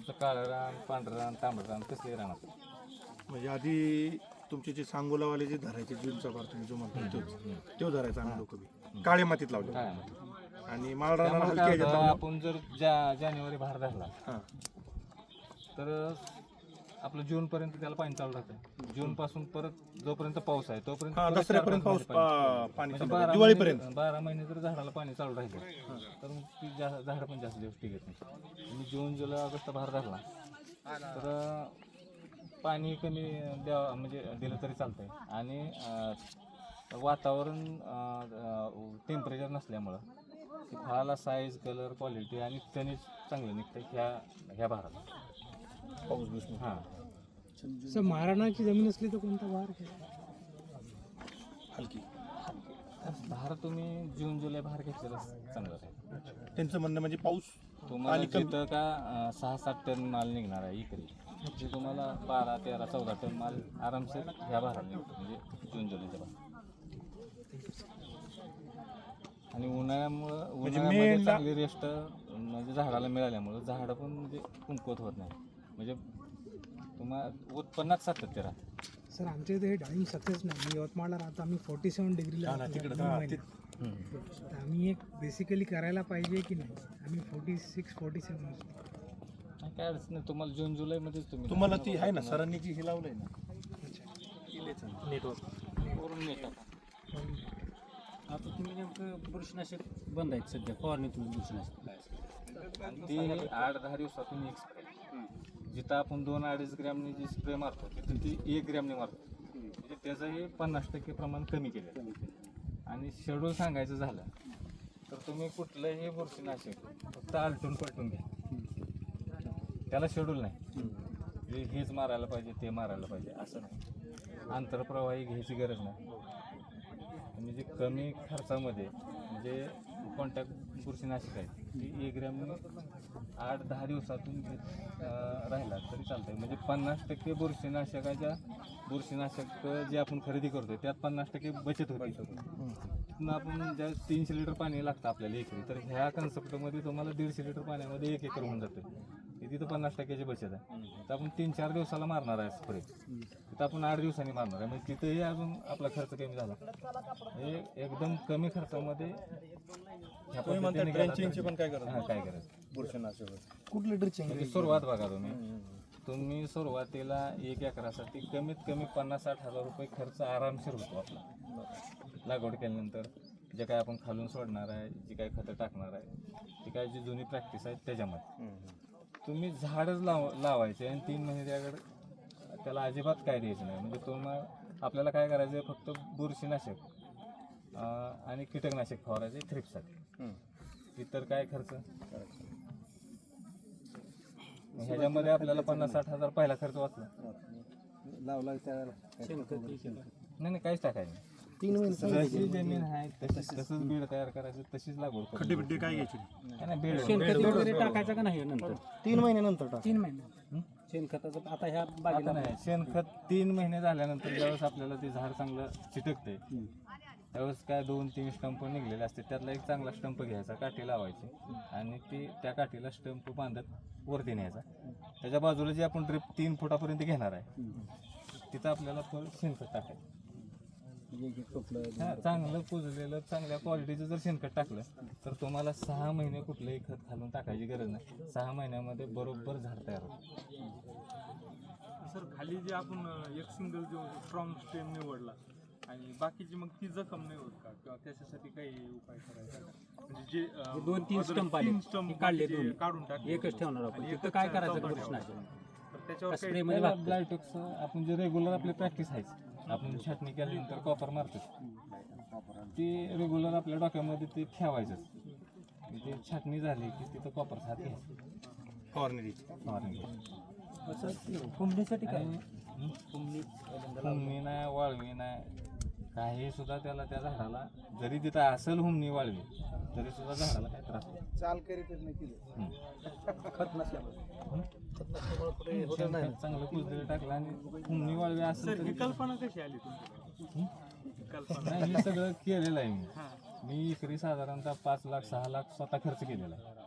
तुमचं काळं रान पांढरं रान तांबडं रान कसले रान असतं म्हणजे आधी तुमचे जे सांगोलावाले जे धरायचे जुनचा बार तुम्ही जो म्हणतो तोच. तो धरायचा आम्ही लोक बी. काळ्या मातीत लावले. काय आणि माळ रानाला त्यामुळे हलकी काय ह्याच्यात होतं, लावलं. आपण जर जा जानेवारी बाहेर धरला हां. तर आपलं जून पर्यंत त्याला पाणी चालू राहतं. जून पासून परत जोपर्यंत पाऊस आहे तोपर्यंत हा परत चार दसऱ्यापर्यंत पाच पाऊस महिने पाणी. पा- पाणी म्हणजे चालू बारा राहतं. दिवाळीपर्यंत. महिने- बारा महिने जर झाडाला पाणी चालू राहिलं तर मग ती जा- झाडं पण जास्त दिवस टिकत नाही. तुम्ही जून जुलै ऑगस्ट बाहेर धरला तर पाणी कमी द्यावं म्हणजे दिलं तरी चालतंय. आणि अं, वातावरण टेम्परेचर नसल्यामुळं ती फळाला साईज कलर क्वालिटी आणि खनिज चांगलं निघतं ह्या ह्या भाराला पाऊस हां. सर महाराणाची जमीन असली तर कोणता बहार हलकी. भार तुम्ही जून जुलै भार घेतलेला चांगलं आहे. त्यांचं म्हणणं म्हणजे पाऊस तुम्हाला जिथं का सहा सात टन माल निघणार आहे इकडे ते तुम्हाला बारा तेरा चौदा टन माल आरामशीर ह्या भाराला निघतो म्हणजे जून जुलैच्या भार आणि उन्हाळ्यामुळं उन्हाळ्यामध्ये मेनला- चांगली रेस्ट म्हणजे झाडाला मिळाल्यामुळं झाडं पण म्हणजे कुंकवत होत नाही. म्हणजे तुम्हाला उत्पन्नात सातत्य राहतं सर आमच्या इथे हे डाळिंब सक्सेस नाही. मी यवतमाळला राहतो. आम्ही फोर्टी सेवन डिग्रीला राहतो. तिकडं दोन हा, महिने. तर आम्ही एक बेसिकली करायला पाहिजे की नाही? आम्ही फोर्टी सिक्स फोर्टी सेवन नाही, काय अडचण नाही. तुम्हाला जून जुलैमध्येच तुम्ही तुम्हाला ती आहे ना सरांनी जी हे लावलंय ना. वरून नेट टाका. आता तुम्ही नेमकं बुरशीनाशक बंद आहेत सध्या. फवारणी तुम्ही बुरशीनाशक काय? आणि ते आठ दहा दिवसातून एक स्प्रे जिथं आपण दोन अडीच ग्रॅमने जी स्प्रे मारतो तिथं ती एक ग्रॅमने मारतो. म्हणजे त्याचंही पन्नास टक्के प्रमाण कमी केलं आणि शेड्यूल सांगायचं झालं तर तुम्ही कुठलंही बुरशीनाशक फक्त आलटून पलटून घ्या. त्याला शेड्यूल नाही. हेच मारायला पाहिजे ते मारायला पाहिजे असं नाही. आंतरप्रवाही घ्यायची गरज नाही. म्हणजे कमी खर्चामध्ये म्हणजे कॉन्टॅक्ट बुरशीनाशक आहे ती एक ग्रॅम आठ दहा दिवसातून घेत राहिला तरी चालतंय. म्हणजे पन्नास टक्के बुरशीनाशकाच्या बुरशीनाशक जे आपण खरेदी करतोय त्यात पन्नास टक्के बचत होते. आपण ज्या तीनशे लिटर पाणी लागतं आपल्याला एकरी तर ह्या कन्सेप्टमध्ये तुम्हाला दीडशे लिटर पाण्यामध्ये एक एकर होऊन जातं तिथं पन्नास टक्क्याची बचत आहे. तर आपण तीन चार दिवसाला मारणार आहे स्प्रे तिथं आपण आठ दिवसांनी मारणार आहे. म्हणजे तिथंही अजून आपला खर्च कमी झाला. हे एकदम कमी खर्चामध्ये ह्या तुम्ही म्हणता पद्धतीने गेला ड्रेंचिंगची तर- पण काय हा, काय करायचं बुरशीनाशक कुठलं ड्रेंचिंग म्हणजे सुरुवात बघा तुम्ही. तुम्ही सुरुवातीला एक एकरासाठी कमीत कमी पन्नास साठ हजार रुपये खर्च आरामशीर होतो आपला. लागवड केल्यानंतर जे काय आपण खालून सोडणार आहे जी काय खतं टाकणार आहे ती काय जी जुनी प्रॅक्टिस आहे त्याच्यामध्ये. तुम्ही झाडच लाव लावायचे आणि तीन महिने त्याकडे त्याला अजिबात काय द्यायचं नाही. म्हणजे तुम्हाला आपल्याला काय करायचं आहे? फक्त बुरशीनाशक आणि कीटकनाशक फवारायचे थ्रिपसाठी इतर काय खर्च? मग ह्याच्यामध्ये आपल्याला पन्नास साठ हजार पहिला खर्च वाचला. लावला त्याला नाही नाही काहीच टाकायचं नाही. तीन महिने जशी जमीन आहे तशीच तसंच बीड तयार करायचं तशीच लागवड खड्डे. बिड्डे काय घ्यायचे? नाही, बेड टाकायचं का नाही नंतर? तीन महिन्यानंतर तीन महिने. शेणखताचं आता ह्या आता बागेला नाही शेणखत तीन महिने झाल्यानंतर ज्यावेळेस आपल्याला ते झाड चांगलं चिटकते त्यावेळेस काय दोन तीन स्टंप निघलेले असते त्यातला एक चांगला स्टंप घ्यायचा काठी लावायची आणि ती त्या काठीला स्टंप बांधत वरती न्यायचा. त्याच्या बाजूला जे आपण ड्रिप तीन फुटापर्यंत घेणार आहे तिथं आपल्याला परत शेणखत टाकायचं. हा, चांगलं कुजलेलं चांगल्या क्वालिटीचं जर शेणखत टाकलं तर तुम्हाला सहा महिने कुठलंही खत घालून टाकायची गरज नाही. सहा महिन्यामध्ये बरोबर झाड तयार होतं. सर खाली जे आपण अ, एक सिंगल जो स्ट्रॉंग स्टेम निवडला आणि बाकीची मग ती जखम नाही होत का? किंवा त्याच्यासाठी काही उपाय करायचा? का? म्हणजे जे अ, हे दोन तीन other स्टंप आले. तीन हे काढले बाकीचे दोन. काढून टाकले. एकच ठेवणार आपण. आणि तिथं एकच काय करायचं. बुरशीनाशक तर त्याच्यावर काही स्प्रे मध्ये. ब्लायटॉक्स आपण जे रेग्युलर आपली प्रॅक्टिस आहे आपण छाटणी केल्यानंतर कॉपर मारतो ती रेग्युलर आपल्या डोक्यामध्ये ते ठेवायचंच. ते छाटणी झाली की तिथं कॉपर घ्यायचं. काय? आणि हुमणी नाही वाळवी नाही. काही सुद्धा त्याला त्या झाडाला जरी तिथं असेल हुमणी वाळवी तरी सुद्धा झाडाला काही त्रास चाल करीत नाही हम्म. खत नसल्यामुळे चांगलं कुजलेलं टाकलं आणि हुमणी वाळवी असेल ही कल्पना कशी आली तुमची कल्पना नाही हे सगळं केलेलं आहे मी. मी इकरी साधारणतः पाच लाख सहा लाख स्वतः खर्च केलेला आहे.